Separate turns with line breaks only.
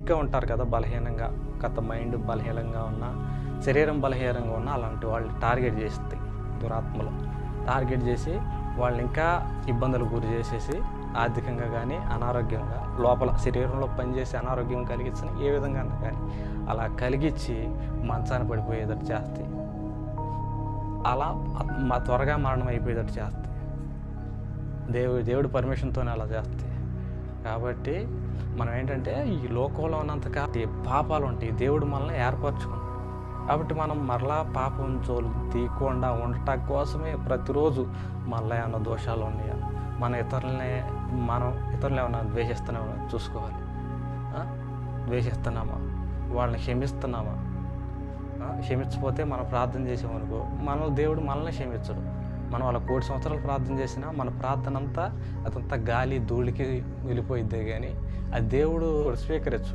ఇంకా ఉంటారు కదా బలహీనంగా గత మైండ్ బలహీనంగా ఉన్న శరీరం బలహీనంగా ఉన్న అలాంటి వాళ్ళు టార్గెట్ చేస్తుంది దురాత్మలు. టార్గెట్ చేసి వాళ్ళని ఇంకా ఇబ్బందులు గురి చేసేసి ఆర్థికంగా కానీ అనారోగ్యంగా లోపల శరీరంలో పనిచేసి అనారోగ్యం కలిగించిన ఏ విధంగా కానీ అలా కలిగించి మంచాన్ని పడిపోయేటట్టు చేస్తాయి. అలా మా త్వరగా మరణం అయిపోయేటట్టు చేస్తాయి. దేవుడు దేవుడి పర్మిషన్తోనే అలా చేస్తాయి. కాబట్టి మనం ఏంటంటే ఈ లోకంలో ఉన్నంతగా పాపాలు ఉంటాయి. దేవుడు మనల్ని ఏర్పరచుకున్నాడు కాబట్టి మనం మరలా పాపం జోలు తీయకుండా ఉండటం కోసమే ప్రతిరోజు మళ్ళీ ఏమైనా దోషాలు ఉన్నాయా? మన ఇతరులనే మనం ఇతరులు ఏమైనా ద్వేషిస్తున్నామా? చూసుకోవాలి. ద్వేషిస్తున్నామా? వాళ్ళని క్షమిస్తున్నామా? ఆ? క్షమించకపోతే మనం ప్రార్థన చేసామనుకో మనం దేవుడు మనల్ని క్షమించడు. మనం అలా కోటి సంవత్సరాలు ప్రార్థన చేసినా మన ప్రార్థన అంతా అదంతా గాలి ధూళికి వెళ్ళిపోయిద్దే కానీ ఆ దేవుడు స్వీకరించు